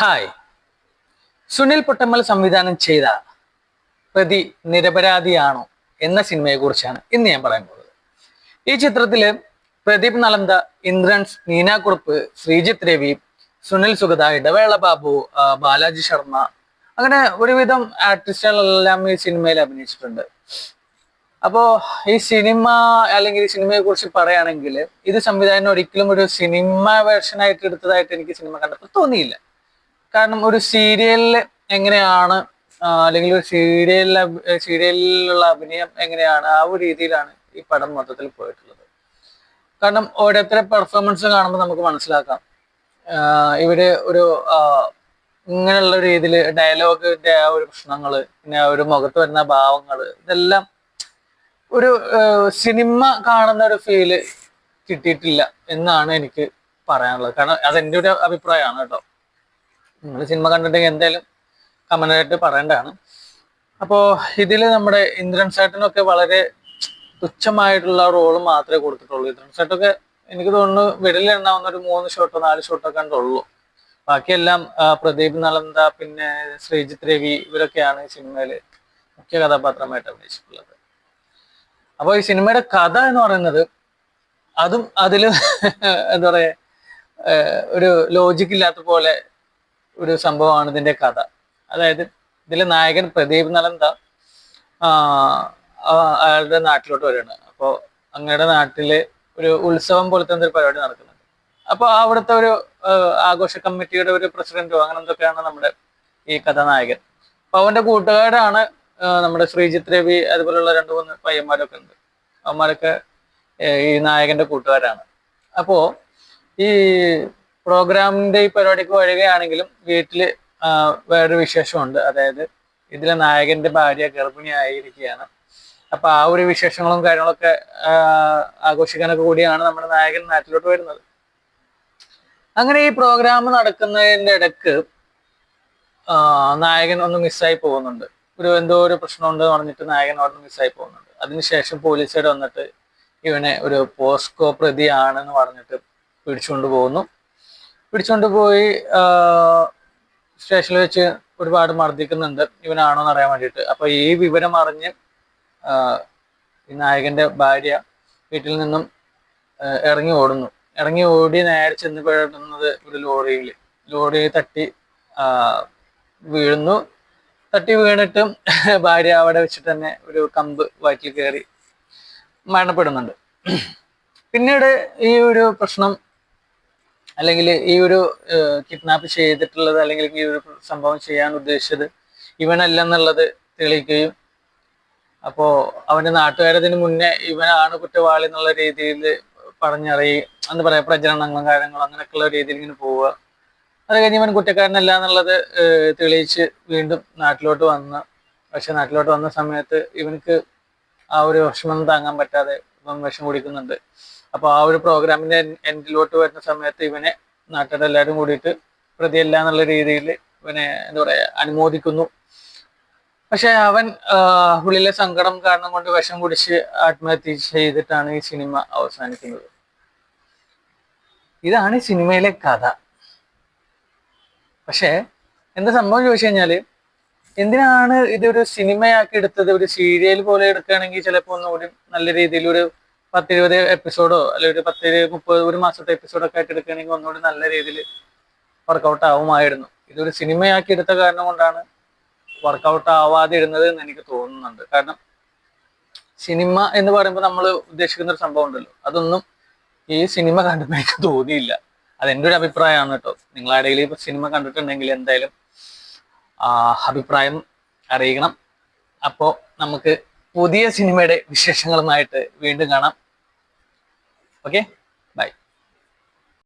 Hi. Sunil പൊട്ടമ്മൽ സംവിധാനം ചെയ്ത പ്രതി നിരപരാധിയാണോ എന്ന സിനിമയെ കുറിച്ചാണ് ഇന്ന് ഞാൻ പറയാൻ പോകുന്നത്. ഈ ചിത്രത്തിൽ പ്രദീപ് നളന്ത ഇന്ദ്രൻസ് നീന കുറുപ്പ് ശ്രീജിത്ത് രവി സുനിൽ സുഗത ഇടവേള ബാബു ബാലാജി ശർമ്മ അങ്ങനെ ഒരുവിധം ആർട്ടിസ്റ്റുകളെല്ലാം ഈ സിനിമയിൽ അഭിനയിച്ചിട്ടുണ്ട്. അപ്പോ ഈ സിനിമ അല്ലെങ്കിൽ ഈ സിനിമയെ കുറിച്ച് പറയുകയാണെങ്കിൽ ഇത് സംവിധാനം ഒരിക്കലും ഒരു സിനിമ വേർഷൻ ആയിട്ട് എടുത്തതായിട്ട് എനിക്ക് സിനിമ കണ്ടപ്പോൾ തോന്നിയില്ല. കാരണം ഒരു സീരിയലിൽ എങ്ങനെയാണ് അല്ലെങ്കിൽ ഒരു സീരിയലിൽ സീരിയലിലുള്ള അഭിനയം എങ്ങനെയാണ് ആ ഒരു രീതിയിലാണ് ഈ പടം മൊത്തത്തിൽ പോയിട്ടുള്ളത്. കാരണം ഓരോരുത്തരെ പെർഫോമൻസ് കാണുമ്പോൾ നമുക്ക് മനസ്സിലാക്കാം. ഇവിടെ ഒരു ഇങ്ങനെയുള്ള രീതിയിൽ ഡയലോഗിന്റെ ആ ഒരു പ്രശ്നങ്ങൾ പിന്നെ ഒരു മുഖത്ത് വരുന്ന ഭാവങ്ങൾ ഇതെല്ലാം ഒരു സിനിമ കാണുന്ന ഒരു ഫീൽ കിട്ടിയിട്ടില്ല എന്നാണ് എനിക്ക് പറയാനുള്ളത്. കാരണം അതെന്റെ ഒരു അഭിപ്രായമാണ് കേട്ടോ. നിങ്ങൾ സിനിമ കണ്ടിട്ടുണ്ടെങ്കിൽ എന്തായാലും കമന്റ് ആയിട്ട് പറയേണ്ടതാണ്. അപ്പോൾ ഇതിൽ നമ്മുടെ ഇന്ദ്രൻ സേട്ടനൊക്കെ വളരെ തുച്ഛമായിട്ടുള്ള റോൾ മാത്രമേ കൊടുത്തിട്ടുള്ളൂ. ഇന്ദ്രൻ സേട്ടൊക്കെ എനിക്ക് തോന്നുന്നു വിരലിലെണ്ണാവുന്ന ഒരു മൂന്ന് ഷോട്ടോ നാല് ഷോട്ടോ കണ്ടുള്ളൂ. ബാക്കിയെല്ലാം പ്രദീപ് നളന്ത പിന്നെ ശ്രീജിത് രവി ഇവരൊക്കെയാണ് സിനിമയിൽ മുഖ്യ കഥാപാത്രമായിട്ട് അഭിനയിച്ചിട്ടുള്ളത്. അപ്പോൾ ഈ സിനിമയുടെ കഥ എന്ന് പറയുന്നത് അതും അതിൽ എന്താ പറയുക ഒരു ലോജിക്കില്ലാത്ത പോലെ ഒരു സംഭവമാണ് ഇതിന്റെ കഥ. അതായത് ഇതിലെ നായകൻ പ്രദീപ് നലന്ത അയാളുടെ നാട്ടിലോട്ട് വരികയാണ്. അപ്പോൾ അങ്ങയുടെ നാട്ടിൽ ഒരു ഉത്സവം പോലത്തെ എന്തൊരു പരിപാടി നടക്കുന്നുണ്ട്. അപ്പോൾ അവിടുത്തെ ഒരു ആഘോഷ കമ്മിറ്റിയുടെ ഒരു പ്രസിഡന്റോ അങ്ങനെ എന്തൊക്കെയാണ് നമ്മുടെ ഈ കഥാനായകൻ? അപ്പോൾ അവന്റെ കൂട്ടുകാരാണ് നമ്മുടെ ശ്രീജിത്ത് രവി അതുപോലുള്ള രണ്ട് മൂന്ന് പയ്യന്മാരൊക്കെ ഉണ്ട്. അവന്മാരൊക്കെ ഈ നായകന്റെ കൂട്ടുകാരാണ്. അപ്പോൾ ഈ പ്രോഗ്രാമിന്റെ ഈ പരിപാടിക്ക് വരികയാണെങ്കിലും വീട്ടിൽ വേറൊരു വിശേഷമുണ്ട്. അതായത് ഇതിലെ നായകന്റെ ഭാര്യ ഗർഭിണിയായിരിക്കുകയാണ്. അപ്പൊ ആ ഒരു വിശേഷങ്ങളും കാര്യങ്ങളൊക്കെ ആഘോഷിക്കാനൊക്കെ കൂടിയാണ് നമ്മുടെ നായകൻ നാട്ടിലോട്ട് വരുന്നത്. അങ്ങനെ ഈ പ്രോഗ്രാം നടക്കുന്നതിന്റെ ഇടയ്ക്ക് നായകൻ ഒന്ന് മിസ്സായി പോകുന്നുണ്ട്. ഒരു എന്തോ ഒരു പ്രശ്നമുണ്ട് എന്ന് പറഞ്ഞിട്ട് നായകൻ അവിടെ മിസ്സായി പോകുന്നുണ്ട്. അതിനുശേഷം പോലീസുകാർ വന്നിട്ട് ഇവനെ ഒരു പോസ്കോ പ്രതിയാണെന്ന് പറഞ്ഞിട്ട് പിടിച്ചുകൊണ്ട് പോകുന്നു. പിടിച്ചുകൊണ്ട് പോയി സ്റ്റേഷനിൽ വെച്ച് ഒരുപാട് മർദ്ദിക്കുന്നുണ്ട്. ഇവനാണോ എന്ന് അറിയാൻ വേണ്ടിയിട്ട്. അപ്പൊ ഈ വിവരം അറിഞ്ഞ് ഈ നായകന്റെ ഭാര്യ വീട്ടിൽ നിന്നും ഇറങ്ങി ഓടുന്നു. ഇറങ്ങി ഓടി നേരെ ചെന്ന് പെടുന്നത് ഒരു ലോറിയിൽ. ലോറി തട്ടി വീഴുന്നു. തട്ടി വീണിട്ടും ഭാര്യ അവിടെ വെച്ചിട്ട് തന്നെ ഒരു കമ്പ് വയറ്റിൽ കയറി മരണപ്പെടുന്നുണ്ട്. പിന്നീട് ഈ ഒരു പ്രശ്നം അല്ലെങ്കിൽ ഈ ഒരു കിഡ്നാപ്പ് ചെയ്തിട്ടുള്ളത് അല്ലെങ്കിൽ ഈ ഒരു സംഭവം ചെയ്യാൻ ഉദ്ദേശിച്ചത് ഇവനല്ലെന്നുള്ളത് തെളിയിക്കുകയും അപ്പോ അവന്റെ നാട്ടുകാരതിന് മുന്നേ ഇവനാണ് കുറ്റവാളി എന്നുള്ള രീതിയിൽ പറഞ്ഞറിയി എന്താ പറയാം പ്രചരണങ്ങളും കാര്യങ്ങളും അങ്ങനെയൊക്കെയുള്ള രീതിയിൽ ഇങ്ങനെ പോവുക. അത് കഴിഞ്ഞ് ഇവൻ കുറ്റക്കാരനല്ല എന്നുള്ളത് തെളിയിച്ച് വീണ്ടും നാട്ടിലോട്ട് വന്ന് പക്ഷെ നാട്ടിലോട്ട് വന്ന സമയത്ത് ഇവനക്ക് ആ ഒരു വിഷമം താങ്ങാൻ പറ്റാതെ ഇവൻ വിഷം കുടിക്കുന്നുണ്ട്. അപ്പൊ ആ ഒരു പ്രോഗ്രാമിന്റെ എൻഡിലോട്ട് വരുന്ന സമയത്ത് ഇവനെ നാട്ടുകാരെല്ലാവരും കൂടിയിട്ട് പ്രതിയല്ല എന്നുള്ള രീതിയിൽ ഇവനെ എന്താ പറയാ അനുമോദിക്കുന്നു. പക്ഷെ അവൻ ഉള്ളിലെ സങ്കടം കാരണം കൊണ്ട് വിഷം കുടിച്ച് ആത്മഹത്യ ചെയ്തിട്ടാണ് ഈ സിനിമ അവസാനിക്കുന്നത്. ഇതാണ് സിനിമയിലെ കഥ. പക്ഷെ എന്താ സംഭവം ചോദിച്ചു കഴിഞ്ഞാൽ എന്തിനാണ് ഇതൊരു സിനിമയാക്കി എടുത്തത്? ഒരു സീരിയൽ പോലെ എടുക്കുകയാണെങ്കിൽ ചിലപ്പോൾ ഒന്നുകൂടി നല്ല രീതിയിൽ ഒരു പത്തിരുപത് എപ്പിസോഡോ അല്ലെങ്കിൽ ഒരു പത്ത് മുപ്പത് ഒരു മാസത്തെ എപ്പിസോഡൊക്കെ ആയിട്ട് എടുക്കുകയാണെങ്കിൽ ഒന്നുകൂടി നല്ല രീതിയിൽ വർക്കൗട്ട് ആവുമായിരുന്നു. ഇതൊരു സിനിമയാക്കി എടുത്ത കാരണം കൊണ്ടാണ് വർക്കൗട്ട് ആവാതെ ഇരുന്നത് എന്ന് എനിക്ക് തോന്നുന്നുണ്ട്. കാരണം സിനിമ എന്ന് പറയുമ്പോൾ നമ്മൾ ഉദ്ദേശിക്കുന്ന ഒരു സംഭവം ഉണ്ടല്ലോ. അതൊന്നും ഈ സിനിമ കണ്ടപ്പോൾ എനിക്ക് തോന്നിയില്ല. അതെന്റെ ഒരു അഭിപ്രായമാണ് കേട്ടോ. നിങ്ങൾ ആരെങ്കിലും ഇപ്പൊ സിനിമ കണ്ടിട്ടുണ്ടെങ്കിൽ എന്തായാലും അഭിപ്രായം അറിയിക്കണം. അപ്പോൾ നമുക്ക് പുതിയ സിനിമയുടെ വിശേഷങ്ങളുമായിട്ട് വീണ്ടും കാണാം. ഓക്കെ?